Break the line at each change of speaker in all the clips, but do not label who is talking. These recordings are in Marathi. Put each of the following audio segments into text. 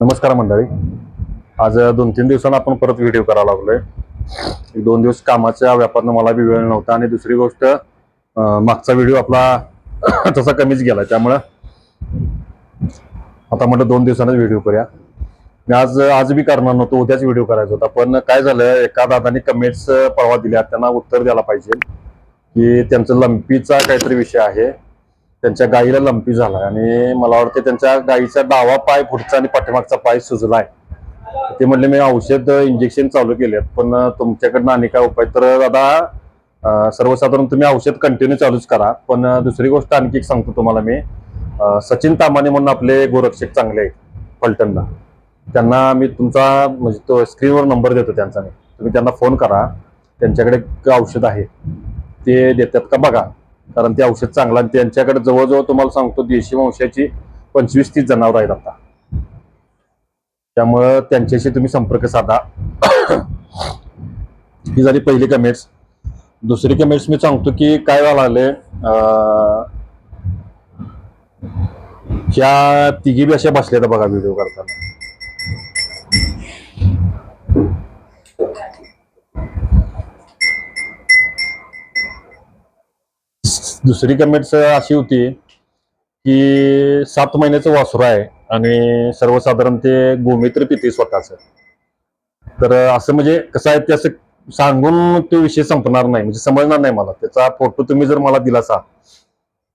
नमस्कार मंडळी. आज दोन तीन दिवसांना आपण परत व्हिडिओ करायला लागलोय. एक दोन दिवस कामाच्या व्यापारनं मला बी वेळ नव्हता आणि दुसरी गोष्ट मागचा व्हिडिओ आपला तसा कमीच गेला. त्यामुळं आता म्हटलं दोन दिवसांनाच व्हिडिओ करूया. मी आज आज बी करणार नव्हतो उद्याच व्हिडिओ करायचा होता. पण काय झालं एका दादाने कमेंट्स परवा दिल्या त्यांना उत्तर द्यायला पाहिजे की त्यांचं लंपीचा काहीतरी विषय आहे. त्यांच्या गाईला लंपी झालाय. आणि मला वाटतं त्यांच्या गाईचा डावा पाय पुढचा आणि पाठीमागचा पाय सुजलाय. ते म्हणले मी औषध इंजेक्शन चालू केलेत पण तुमच्याकडनं आणि काय उपाय? तर दादा सर्वसाधारण तुम्ही औषध कंटिन्यू चालूच करा. पण दुसरी गोष्ट आणखी एक सांगतो तुम्हाला मी. सचिन तामाने म्हणून आपले गोरक्षक चांगले आहेत फलटणला. त्यांना मी तुमचा म्हणजे तो स्क्रीनवर नंबर देतो त्यांचा मी. तुम्ही त्यांना फोन करा. त्यांच्याकडे औषध आहे. ते देतात का? बघा. कारण ते औषध चांगलं आणि त्यांच्याकडे जवळजवळ तुम्हाला सांगतो देशी वंशाची पंचवीस तीस जनावर आहेत आता. त्यामुळं त्यांच्याशी तुम्ही संपर्क साधा. ही झाली पहिली कमेंट्स. दुसरी कमेंट्स मी सांगतो की काय व्हायला आले ह्या तिघी बी अशा बसल्या बघा व्हिडिओ करताना. दुसरी कमेंट्स अशी होती की सात महिन्याचं वासरू आहे आणि सर्वसाधारण ते गोमित्र पिते स्वतःच. तर असं म्हणजे कसं आहे ते असं सांगून तो विषय संपणार नाही म्हणजे समजणार नाही मला. त्याचा फोटो तुम्ही जर मला दिलासा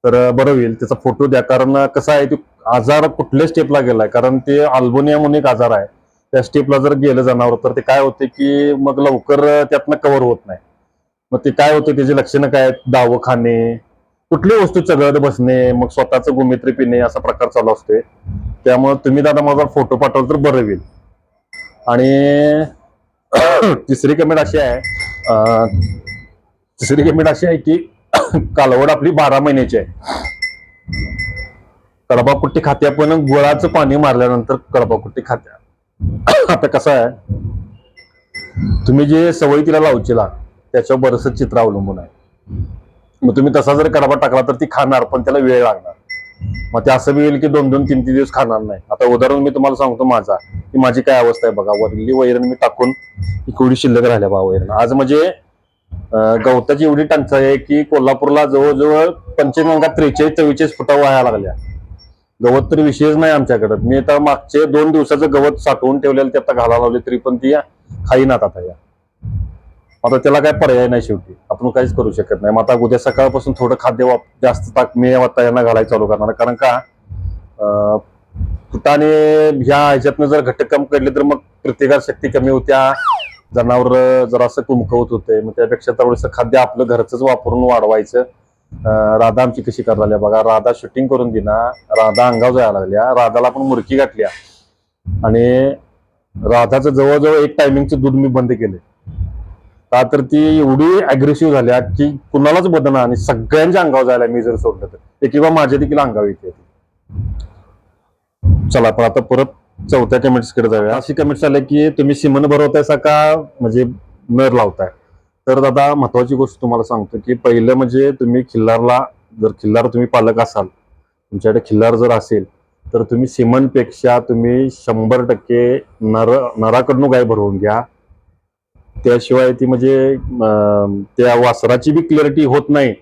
तर बरं होईल. त्याचा फोटो द्या. कारण कसं आहे तो आजार कुठल्या स्टेपला गेलाय? कारण ते अल्बोनिया म्हणून एक आजार आहे. त्या स्टेपला जर गेलं जनावर तर ते काय होते की मग लवकर त्यातनं कव्हर होत नाही. मग ते काय होते त्याची लक्षणं काय आहेत? दावं खाणे कुठली वस्तू चघळत बसणे मग स्वतःच गोमित्री पिणे असा प्रकार चालू असतोय. त्यामुळे तुम्ही दादा माझा फोटो पाठवला तर बरं होईल. आणि तिसरी कमेंट अशी आहे तिसरी कमेंट अशी आहे की कालवड आपली बारा महिन्याची आहे. कडबाकुट्टी खात्या पण गुळाचं पाणी मारल्यानंतर कडबाकुट्टी खात्या. आता कसं आहे तुम्ही जे सवयी तिला लावचीला त्याच्यावर बरंच चित्र अवलंबून आहे. मग तुम्ही तसा जर कडबा टाकला तर ती खाणार पण त्याला वेळ लागणार. मग ते असं बी येईल की दोन दोन तीन तीन दिवस खाणार नाही. आता उदाहरण मी तुम्हाला सांगतो माझा की माझी काय अवस्था आहे बघा वरली वैरण मी टाकून एवढी शिल्लक राहिल्या बा वैरण. आज म्हणजे गवताची एवढी टंचाई आहे की कोल्हापूरला जवळजवळ पंचगंगा त्रेचाळीस चव्वेचाळीस फुटा व्हायला लागल्या. गवत तर विषयच नाही आमच्याकडे. मी आता मागचे दोन दिवसाचं गवत साठवून ठेवलेलं ते आता घालायला लावले तरी पण ती खाईनात आता या. आता त्याला काय पर्याय नाही शेवटी. आपण काहीच करू शकत नाही. मग आता उद्या सकाळपासून थोडं खाद्य वाप जास्त ताक मी आता यांना घालायला चालू करणार कारण का अं, फुटाने ह्या ह्याच्यातनं जर घटक कम कडले तर मग प्रतिकार शक्ती कमी होत्या. जनावर जरासं कुमकवत होते. मग त्यापेक्षा थोडंसं खाद्य आपलं घरचंच वापरून वाढवायचं. राधा आमची कशी करायला लागल्या बघा राधा शूटिंग करून दिना. राधा अंगाव जायला लागल्या. राधाला पण मुरकी गाठल्या आणि राधाचं जवळजवळ एक टायमिंगचं दूध मी बंद केले का तर ती एवढी अग्रेसिव्ह झाल्या की कुणालाच बदना आणि सगळ्यांच्या अंगावर जायला मी जर सोडलं तर. ते किंवा माझ्या देखील अंगावर येते चला पण आता परत चौथ्या कमेंट्सकडे जाऊया. अशी कमेंट्स आल्या की तुम्ही सिमन भरवतायसा का म्हणजे नर लावताय? तर दादा महत्वाची गोष्ट तुम्हाला सांगतो की पहिलं म्हणजे तुम्ही खिल्लारला जर खिल्लार तुम्ही पालक असाल तुमच्याकडे खिल्लार जर असेल तर तुम्ही सिमनपेक्षा तुम्ही शंभर टक्के नर नराकडून गाय भरवून घ्या. त्याशिवाय ती म्हणजे त्या वासराची बी क्लॅरिटी होत नाही.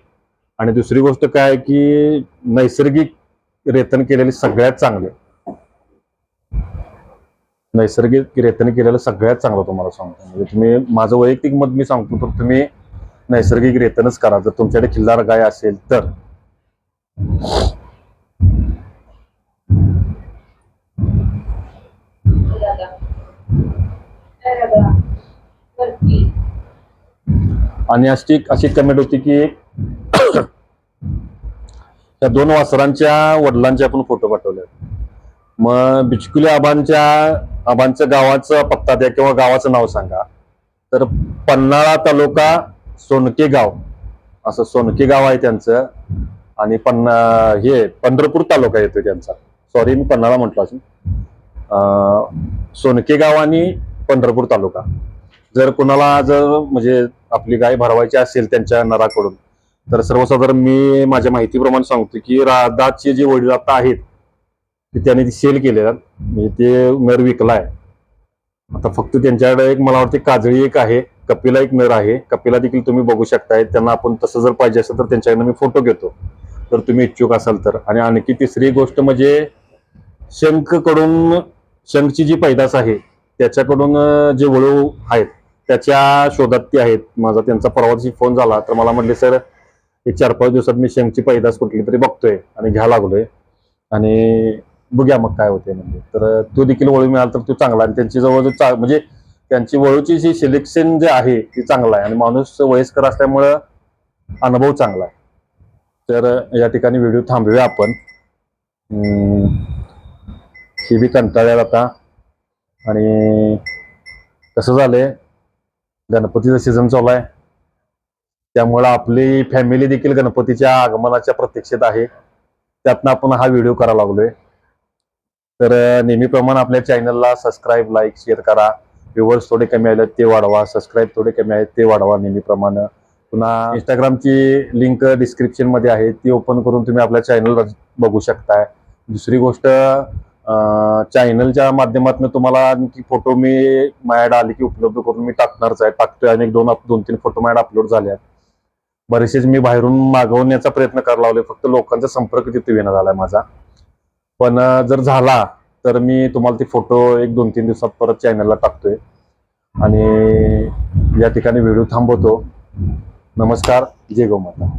आणि दुसरी गोष्ट काय आहे की नैसर्गिक रेतन केलेले सगळ्यात चांगले. नैसर्गिक रेतन केलेलं सगळ्यात चांगलं तुम्हाला सांगतो. म्हणजे तुम्ही माझं वैयक्तिक मत मी सांगतो तर तुम्ही नैसर्गिक रेतनच करा. जर तुमच्याकडे खिल्लार गाय असेल तर
दादा काय दादा वरती
आणि अशी अशी कमेंट होती की त्या दोन वासरांच्या वडिलांचे आपण फोटो पाठवले मग बिचकुले आबांच्या आबांच्या गावाचा पत्ता द्या किंवा गावाचं नाव सांगा. तर पन्हाळा तालुका सोनके गाव. असं सोनके गाव आहे त्यांचं. आणि पन्ना हे पंढरपूर तालुका येतो त्यांचा. सॉरी मी पन्हाळा म्हटलं असून सोनके गाव आणि पंढरपूर तालुका. जर कुणाला जर म्हणजे आपली गाय भरवायची असेल त्यांच्या नराकडून तर सर्वसाधारण मी माझ्या माहितीप्रमाणे सांगतो की राधाचे जे वडील आता आहेत ते त्याने सेल केले म्हणजे ते नर विकला आहे आता फक्त त्यांच्याकडे एक मला वाटते काजळी एक आहे कपिला एक नर आहे. कपिला देखील तुम्ही बघू शकताय त्यांना आपण तसं जर पाहिजे असेल तर त्यांच्याकडनं मी फोटो घेतो. तर तुम्ही इच्छुक असाल तर. आणि आणखी तिसरी गोष्ट म्हणजे शंखकडून शंखची जी पैदास आहे त्याच्याकडून जे वळू आहेत त्याच्या शोधात ते आहेत. माझा त्यांचा परवाची फोन झाला तर मला म्हटले सर एक चार पाच दिवसात मी शेंगची पैदास कुठली तरी बघतोय आणि घ्या लागलोय. आणि बघ्या मग काय होते म्हणजे. तर तो देखील वळू मिळाला तर तो चांगला आणि त्यांची जवळ चा- म्हणजे त्यांची वळूची जी सिलेक्शन जे आहे ती चांगला आहे. आणि माणूस वयस्कर असल्यामुळं अनुभव चांगला आहे. तर या ठिकाणी व्हिडिओ थांबूया आपण. ही बी कंटाळ्यात आता. आणि कसं झालंय गणपतीचा सीझन चालू आहे. त्यामुळं आपली फॅमिली देखील गणपतीच्या आगमनाच्या प्रतीक्षेत आहे. त्यातनं आपण हा व्हिडिओ करायला लागलोय. तर नेहमीप्रमाणे आपल्या चॅनलला सबस्क्राईब लाईक शेअर करा. व्ह्युअर्स थोडे कमी आले ते वाढवा. सबस्क्राईब थोडे कमी आहेत ते वाढवा नेहमीप्रमाणे. पुन्हा इंस्टाग्रामची लिंक डिस्क्रिप्शनमध्ये आहे ती ओपन करून तुम्ही आपल्या चॅनल बघू शकताय. दुसरी गोष्ट चॅनलच्या माध्यमातून तुम्हाला आणखी फोटो मी माझ्याकडे आले की उपलब्ध करून मी टाकणारच आहे. टाकतोय आणि एक दोन दोन तीन फोटो माझ्याकडे अपलोड झाले आहेत बरेचसेच मी बाहेरून मागवण्याचा प्रयत्न करायला लावले. फक्त लोकांचा संपर्क तिथे येणं झालाय माझा. पण जर झाला तर मी तुम्हाला ते फोटो एक दोन तीन दिवसात परत चॅनलला टाकतोय. आणि या ठिकाणी व्हिडिओ थांबवतो. नमस्कार. जय गोमाता.